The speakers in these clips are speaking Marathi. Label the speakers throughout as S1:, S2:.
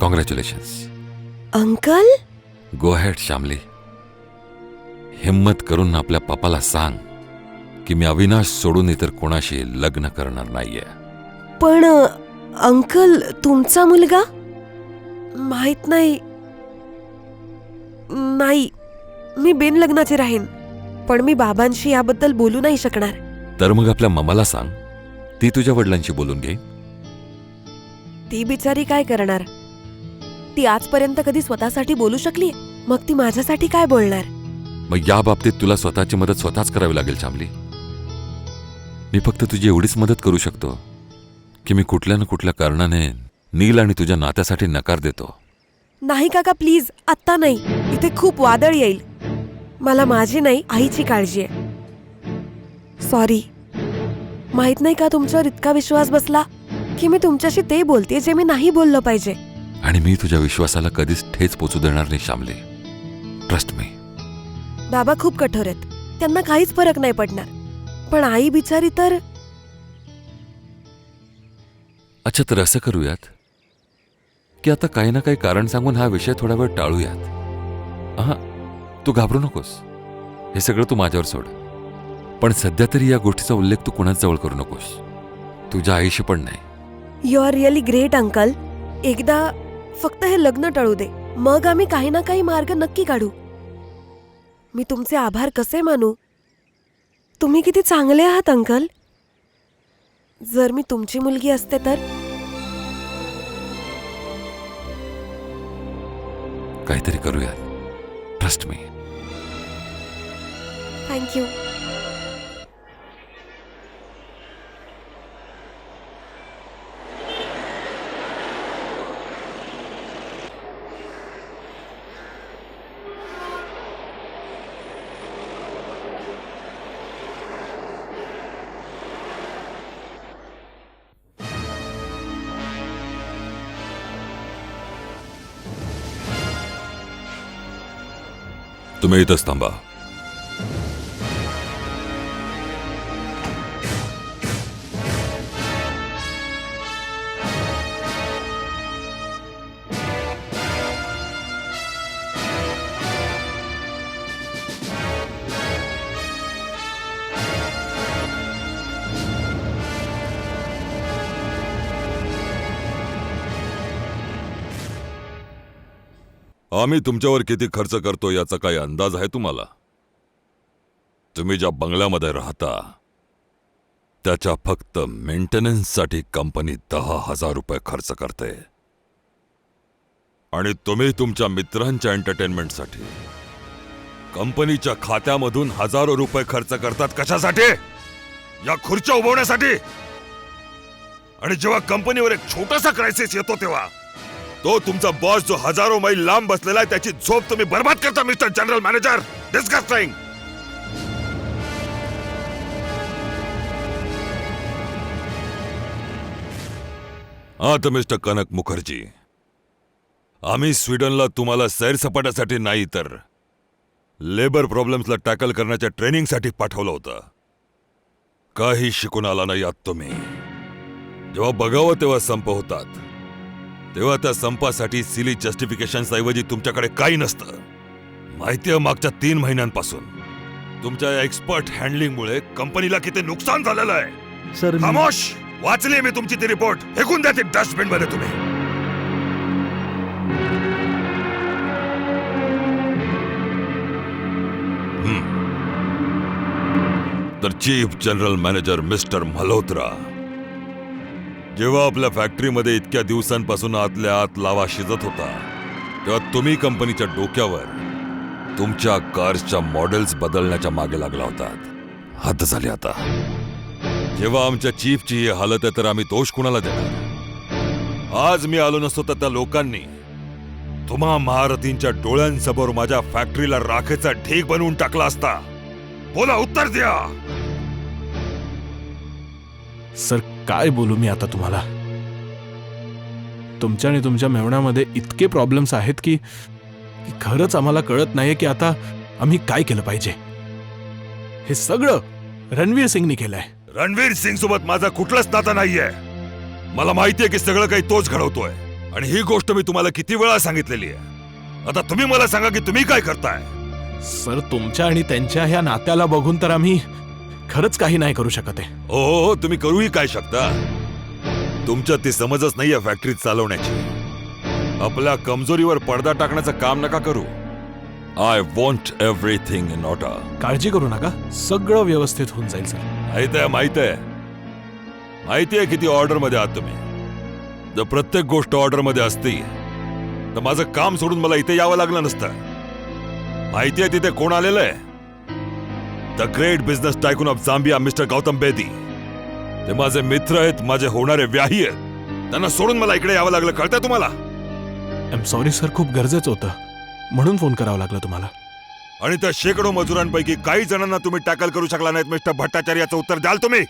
S1: Congratulations
S2: uncle
S1: go ahead Shyamali हिम्मत करून आपल्या पापाला सांग की मी अविनाश सोडून इतर कोणाशी लग्न करणार नाहीये.
S2: पण अंकल तुमचा मुलगा? माहीत नाही. नाही मी बिन लग्नाचे राहीन पण मी बाबांशी याबद्दल बोलू नाही शकणार.
S1: तर मग आपल्या ममाला सांग. ती तुझ्या वडिलांशी बोलून घे.
S2: ती बिचारी काय करणार? ती आजपर्यंत कधी स्वतःसाठी बोलू शकली? मग ती माझ्यासाठी काय बोलणार?
S1: मग या बाबतीत तुला स्वतःची मदत स्वतःच करावी लागेल श्यामली मी फक्त तुझी एवढीच मदत करू शकतो की मी कुठल्या ना कुठल्या कारणाने नील आणि तुझ्या नात्यासाठी नकार देतो.
S2: नाही काका प्लीज आत्ता नाही. इथे खूप वादळ येईल. मला माझी नाही आईची काळजी आहे. सॉरी माहीत नाही का तुमच्यावर इतका विश्वास बसला की मी तुमच्याशी ते बोलते जे मी नाही बोललं पाहिजे?
S1: आणि मी तुझ्या विश्वासाला कधीच ठेच पोचू देणार नाही श्यामली. ट्रस्ट मी
S2: बाबा खूप कठोर आहेत. त्यांना काहीच फरक नाही पडणार. पण आई बिचारी तर
S1: अच्छा तर असं करूयात की आता काही ना काही कारण सांगून हा विषय थोडा वेळ टाळूयात. हा तू घाबरू नकोस. हे सगळं तू माझ्यावर सोड. पण सध्या तरी या गोष्टीचा उल्लेख तू कुणाच जवळ करू नकोस. तुझ्या आईशी पण नाही.
S2: You are really great uncle एकदा फक्त हे लग्न टळू दे. मग आम्ही काही ना काही मार्ग नक्की काढू. मी तुमचे आभार कसे मानू? तुम्ही किती चांगले आहात अंकल. जर मी तुमची मुलगी असते तर?
S1: काहीतरी करूयात. ट्रस्ट मी
S2: थँक्यू
S1: तुम्ही इथंच थांबा. आम्ही तुमच्यावर किती खर्च करतो याचा काही अंदाज आहे तुम्हाला? तुम्ही ज्या बंगल्यामध्ये राहता त्याच्या फक्त मेंटेनन्ससाठी कंपनी दहा हजार रुपये खर्च करते. आणि तुम्ही तुमच्या मित्रांच्या एंटरटेनमेंटसाठी कंपनीच्या खात्यामधून हजारो रुपये खर्च करतात कशासाठी? या खुर्च्या उभवण्यासाठी? आणि जेव्हा कंपनीवर एक छोटासा क्रायसिस येतो तेव्हा तो तुमचा बॉस जो हजारो मैल लांब बसलेला आहे त्याची झोप तुम्ही बर्बाद करता मिस्टर जनरल मॅनेजर. डिस्कस्टिंग आता मिस्टर कनक मुखर्जी. आम्ही स्वीडनला तुम्हाला सैरसपाटासाठी नाही तर लेबर प्रॉब्लेम्सला टॅकल करण्याच्या ट्रेनिंगसाठी पाठवलं होतं. काही शिकून आला नाही आत तुम्ही. जेव्हा बघावं तेव्हा संप होतात. तेव्हा त्या संपासाठी सिली जस्टिफिकेशन्स ऐवजी तुमच्याकडे काही नसतं. माहितीये मागच्या तीन महिन्यांपासून. तुमच्या या एक्सपर्ट हँडलिंगमुळे कंपनीला किती नुकसान झालेलं आहे.
S3: सर मी-
S1: खामोश! वाचली मी तुमची ती रिपोर्ट फेकून द्या ती डस्टबिनमध्ये तुम्ही. हम्म. तर chief general manager mister Malhotra जेव्हा आपल्या फॅक्टरीमध्ये इतक्या दिवसांपासून आतल्या आत लावा शिजत होता तेव्हा तुम्ही कंपनीच्या डोक्यावर तुमच्या कार्सच्या मॉडेल्स बदलण्याच्या मागे लागला होतात हद्द झाली आता. जेव्हा आमच्या चीफची ही हालत आहे तर आम्ही दोष कुणाला देणार? आज मी आलो नसतो तर त्या लोकांनी तुम्हा महारथींच्या डोळ्यांसमोर माझ्या फॅक्टरीला राखेचा ढीग बनवून टाकला असता. बोला उत्तर द्या!
S3: सर काय बोलू मी आता तुम्हाला? तुमच्या आणि तुमच्या मेवण्यामध्ये इतके प्रॉब्लेम्स आहेत की की खरंच आम्हाला कळत नाहीये की आता आम्ही काय केलं पाहिजे. हे सगळं रणवीर सिंगनी केलंय.
S1: रणवीर सिंग सोबत माझा कुठलाच नाता नाहीये. मला माहितीये की सगळं काही तोच घडवतोय. आणि ही गोष्ट मी तुम्हाला किती वेळा सांगितलेली आहे. आता तुम्ही मला सांगा की तुम्ही काय करताय?
S3: सर तुमच्या आणि त्यांच्या ह्या नात्याला बघून तर आम्ही खरंच काही नाही करू शकत आहे
S1: हो हो हो, तुम्ही करूही काय शकता? तुमच्यात ती समजच नाहीये फॅक्टरी चालवण्याची. आपल्या कमजोरीवर पडदा टाकण्याचं काम नका करू. I want everything in order
S3: काळजी करू नका. सगळं व्यवस्थित होऊन जाईल सर.
S1: माहीत आहे माहीत आहे. माहिती आहे किती ऑर्डरमध्ये आहात तुम्ही. जर प्रत्येक गोष्ट ऑर्डरमध्ये असती तर माझं काम सोडून मला इथे यावं लागलं नसतं. माहिती आहे तिथे कोण आलेलं आहे? The great business tycoon of Zambia mister Gautam Bedi ते माझे मित्र आहेत माझे होणारे व्याही आहेत. त्यांना सोडून मला इकडे यावं लागलं कळतंय तुम्हाला?
S3: आय एम सॉरी सर खूप गरजेचं होतं. म्हणून फोन करावा लागला तुम्हाला.
S1: आणि त्या शेकडो मजुरांपैकी काही जणांना तुम्ही टॅकल करू शकला नाहीत मिस्टर भट्टाचार्याचं उत्तर द्याल तुम्ही?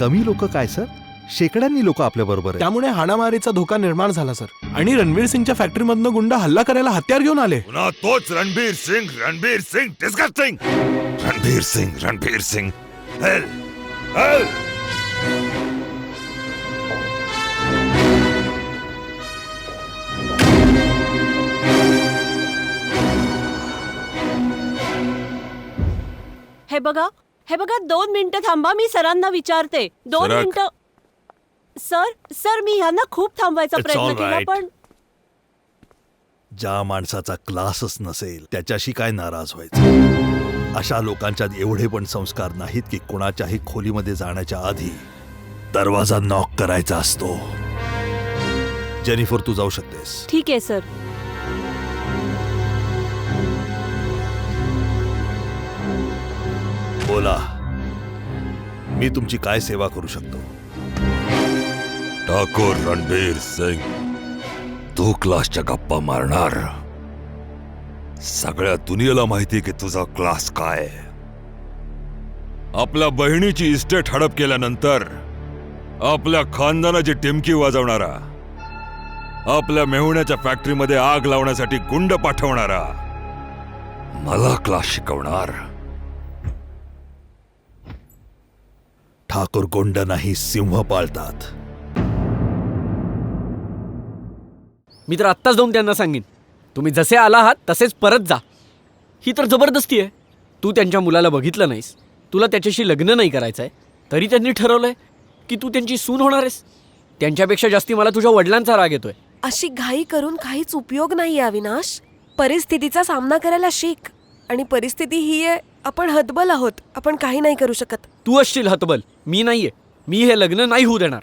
S4: कमी लोक काय सर शेकड्यांनी लोक आपल्या बरोबर
S3: त्यामुळे हाणामारीचा धोका निर्माण झाला सर. आणि रणवीर सिंगच्या फॅक्टरीमधनं गुंड हल्ला करायला हत्यार घेऊन आले.
S1: पुन्हा तोच Ranbir Singh Ranbir Singh disgusting Ranbir Singh Ranbir Singh. Hell hell
S5: हे बघा हे बघा दोन मिनिटं थांबा मी सरांना विचारते. दोन
S1: सरक.
S5: मिनिटं सर सर मी ह्यांना खूप थांबवायचा
S4: It's
S5: प्रयत्न
S4: all
S5: केला
S4: right.
S5: पण
S4: ज्या माणसाचा क्लासच नसेल त्याच्याशी काय नाराज व्हायचं? अशा लोकांच्यात एवढे पण संस्कार नाहीत की कोणाच्याही खोलीमध्ये जाण्याच्या आधी दरवाजा नॉक करायचा असतो. जेनिफर तू जाऊ शकतेस.
S5: ठीक आहे सर.
S4: बोला. मी तुमची काय सेवा करू शकतो?
S1: ठाकूर रणबीर सिंग. तू क्लासच्या गप्पा मारणार. सगळ्या दुनियेला माहिती की तुझा क्लास काय आपल्या बहिणीची इस्टेट हडप केल्यानंतर आपल्या खानदानाची टिमकी वाजवणारा आपल्या मेहुण्याच्या फॅक्टरीमध्ये आग लावण्यासाठी गुंड पाठवणारा मला क्लास शिकवणार.
S4: ठाकूर गुंड नाही सिंह पाळतात.
S6: मी तर आत्ताच जाऊन त्यांना सांगेन. तुम्ही जसे आला आहात तसेच परत जा. ही तर जबरदस्ती आहे. तू त्यांच्या मुलाला बघितलं नाहीस. तुला त्याच्याशी लग्न नाही करायचं आहे तरी त्यांनी ठरवलंय की तू त्यांची सून होणार आहेस. त्यांच्यापेक्षा जास्ती मला तुझ्या वडिलांचा राग येतोय.
S2: अशी घाई करून काहीच उपयोग नाहीये अविनाश. परिस्थितीचा सामना करायला शिक. आणि परिस्थिती ही आहे आपण हतबल आहोत. आपण काही नाही करू शकत.
S6: तू असशील हतबल. मी नाहीये. मी हे लग्न नाही होऊ देणार.